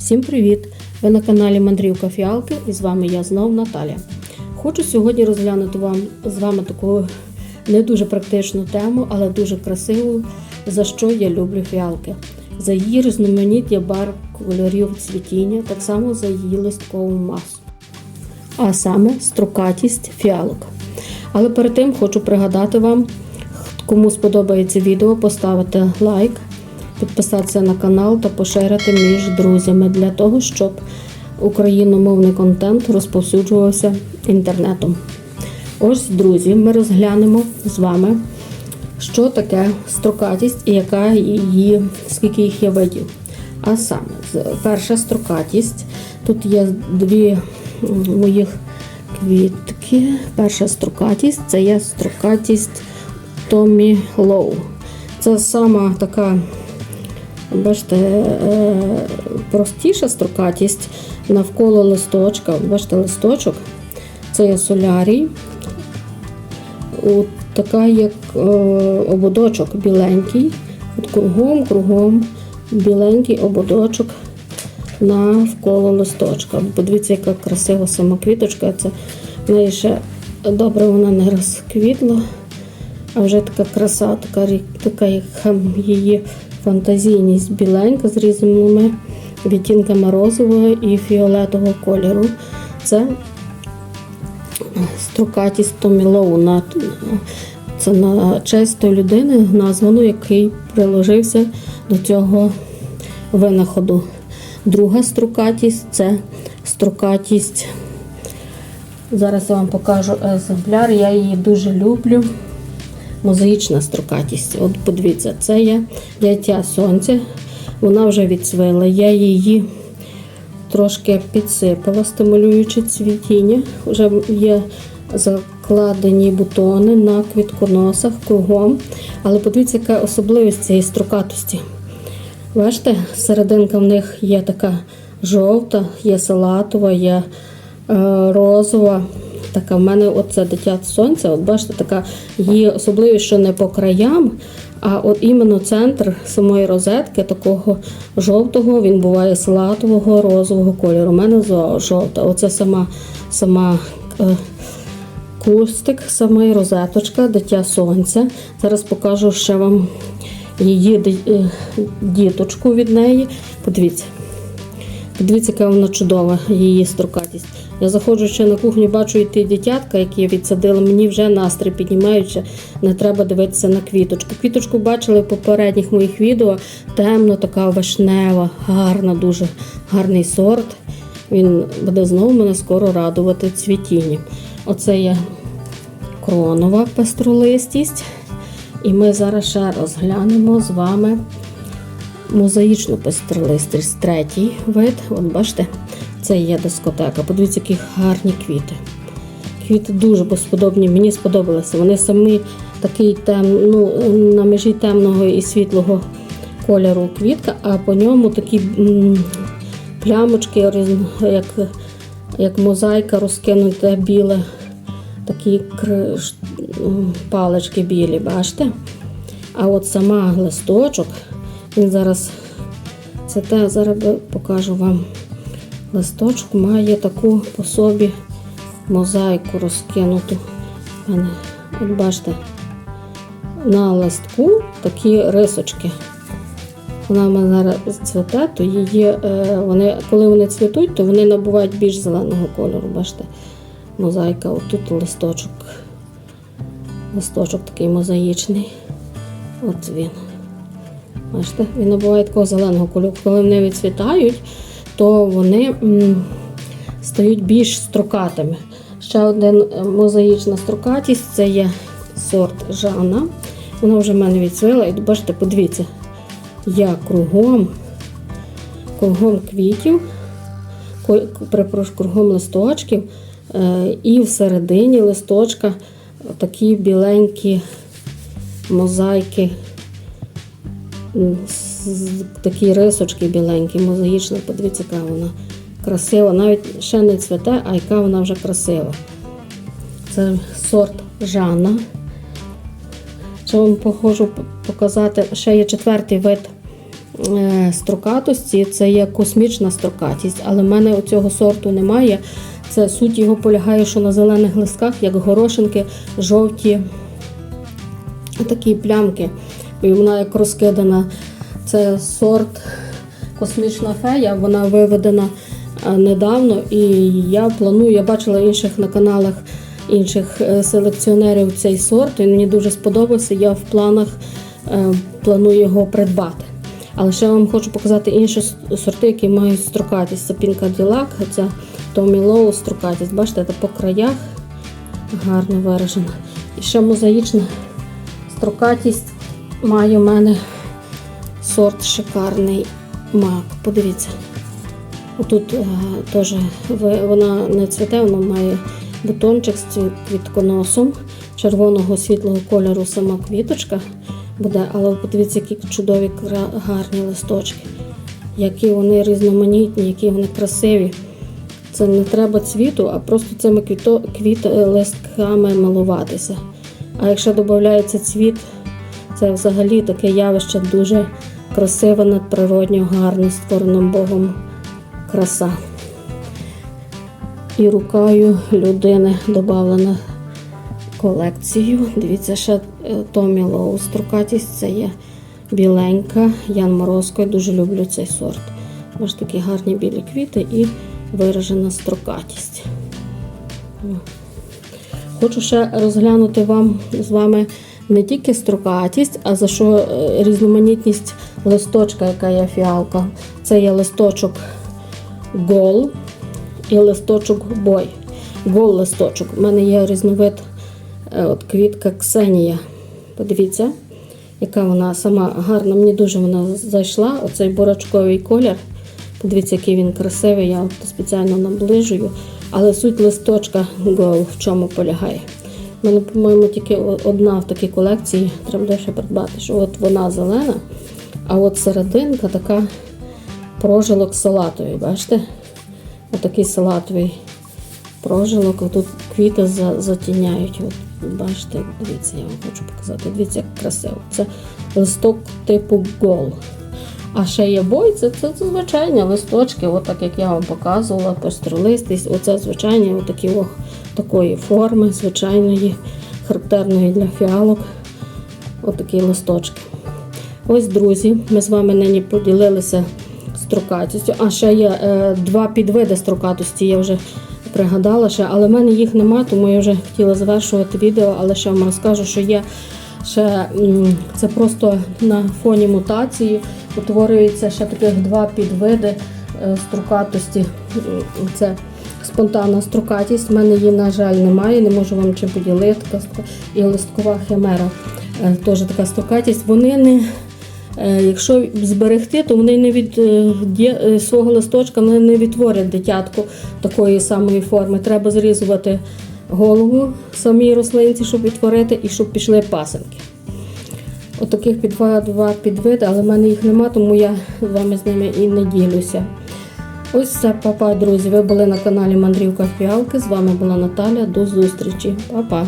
Всім привіт! Ви на каналі Мандрівка Фіалки і з вами я знов Наталя. Хочу сьогодні розглянути вам з вами таку не дуже практичну тему, але дуже красиву, за що я люблю фіалки. За її різноманіття барв, кольорів цвітіння, так само за її листкову масу. А саме строкатість фіалок. Але перед тим хочу пригадати вам, кому сподобається відео, поставити лайк, підписатися на канал та поширити між друзями для того, щоб україномовний контент розповсюджувався інтернетом. Ось, друзі, ми розглянемо з вами, що таке строкатість і яка її, скільки їх є видів. А саме, перша строкатість. Тут є дві моїх квітки. Перша строкатість це є строкатість Томі Лоу. Це сама така, бачите, е, простіша строкатість навколо листочка. Бачите, листочок. Це є солярій. От така як е, ободочок біленький. От кругом, кругом біленький ободочок навколо листочка. Подивіться, яка красива сама квіточка. Це в неї ще добре вона не розквітла, а вже така краса, така, така як її фантазійність біленька з різними відтінками розового і фіолетового кольору. Це строкатість Томілоу. Це на честь тої людини названо, який приложився до цього винаходу. Друга строкатість це строкатість. Зараз я вам покажу екземпляр. Я її дуже люблю. Мозаїчна строкатість. От подивіться, це є яйця сонця. Вона вже відцвила. Я її трошки підсипала, стимулюючи цвітіння. Вже є закладені бутони на квітконосах кругом. Але подивіться, яка особливість цієї строкатості. Бачите, серединка в них є така жовта, є салатова, є е, розова. Така в мене оце дитя сонця. От бачите, така її особливість, що не по краям, а от іменно центр самої розетки, такого жовтого, він буває салатового, розового кольору. У мене жовта. Оце сама, сама е, кустик, сама розеточка, дитя сонця. Зараз покажу ще вам її е, діточку від неї. Подивіться. Подивіться, яка вона чудова, її строкатість. Я заходжу ще на кухню, бачу і ті дитятка, які я відсадила. Мені вже настрій піднімаючи, не треба дивитися на квіточку. Квіточку бачили в попередніх моїх відео. Темно, така вишнева, гарна, дуже гарний сорт. Він буде знову мене скоро радувати цвітінням. Оце є кронова пестролистість. І ми зараз ще розглянемо з вами мозаїчну пестролистість, третій вид. От бачите, це є дискотека. Подивіться, які гарні квіти. Квіти дуже безподобні, мені сподобалися. Вони самі такий тем, ну, на межі темного і світлого кольору квітка, а по ньому такі плямочки, як, як мозаїка розкинута біле, такі палички білі, бачите? А от сама листочок, він зараз, це те, зараз покажу вам. Листочок має таку по собі мозаїку розкинуту. От бачите, на листку такі рисочки. Вона в мене зараз цвіте, то її, е, вони, коли вони цвітуть, то вони набувають більш зеленого кольору. Бачите, мозаїка, отут листочок. Листочок такий мозаїчний. От він. Бачите, він набуває такого зеленого кольору. Коли вони відцвітають, то вони стають більш строкатими. Ще один е, мозаїчна строкатість це є сорт Жанна. Вона вже в мене відцвіла. І бачите, подивіться, я кругом, кругом квітів, перепрошую, кругом листочків, е, і всередині листочка такі біленькі мозаїки такі рисочки біленькі, мозаїчна. Подивіться, яка вона красива. Навіть ще не цвіте, а яка вона вже красива. Це сорт Жанна. Ще вам похожу показати. Ще є четвертий вид е, строкатості це є космічна строкатість, але в мене цього сорту немає. Це суть його полягає, що на зелених листках, як горошинки, жовті такі плямки. І вона як розкидана. Це сорт космічна фея, вона виведена е, недавно. І я планую, я бачила інших на каналах інших е, селекціонерів цей сорт. Він мені дуже сподобався. Я в планах е, планую його придбати. Але ще вам хочу показати інші сорти, які мають строкатість. Це Пінка Ділак, це Томі Лоу строкатість. Бачите, це по краях гарно виражена. І ще мозаїчна строкатість має в мене сорт шикарний мак. Подивіться. Тут е, теж вона не цвіте, вона має бутончик з квітконосом, червоного світлого кольору сама квіточка буде, але подивіться, які чудові гарні листочки, які вони різноманітні, які вони красиві. Це не треба цвіту, а просто цими квіто, квіт, листками милуватися. А якщо додається цвіт, це взагалі таке явище дуже красиве, надприродньо, гарне, створено Богом краса. І рукою людини додавлена колекцію. Дивіться, ще е, Томі Лоу строкатість, це є біленька. Ян Морозко, я дуже люблю цей сорт. Ось такі гарні білі квіти і виражена строкатість. Хочу ще розглянути вам з вами не тільки строкатість, а за що е, різноманітність листочка, яка є фіалка. Це є листочок гол і листочок бой. Гол листочок. У мене є різновид е, от квітка Ксенія. Подивіться, яка вона сама гарна. Мені дуже вона зайшла. Оцей бурачковий колір. Подивіться, який він красивий, я от спеціально наближую. Але суть листочка гол в чому полягає. У мене, по-моєму, тільки одна в такій колекції, треба буде ще придбати, що от вона зелена, а от серединка така прожилок салатовий. Бачите? Отакий салатовий прожилок. Тут квіти затіняють. От, бачите, дивіться, я вам хочу показати. Дивіться, як красиво. Це листок типу гол. А ще є бой, це, це, це звичайні листочки, от так як я вам показувала, пестролистість. Оце звичайні отакі о, такої форми, звичайної, характерної для фіалок. Отакі листочки. Ось, друзі, ми з вами нині поділилися строкатістю. А ще є е, два підвиди строкатості, я вже пригадала ще, але в мене їх нема, тому я вже хотіла завершувати відео, але ще вам розкажу, що є ще це просто на фоні мутації утворюється ще таких два підвиди е, строкатості. Це спонтанна строкатість. У мене її, на жаль, немає, не можу вам чим поділити. І листкова химера е, теж така строкатість. Вони не. Е, Якщо зберегти, то вони не від е, свого листочка вони не відтворять дитятку такої самої форми. Треба зрізувати голову самій рослинці, щоб відтворити, і щоб пішли пасенки. Отаких під два, два підвиди, але в мене їх нема, тому я з вами з ними і не ділюся. Ось це, папа, друзі. Ви були на каналі Мандрівка Фіалки. З вами була Наталя. До зустрічі. Па-па.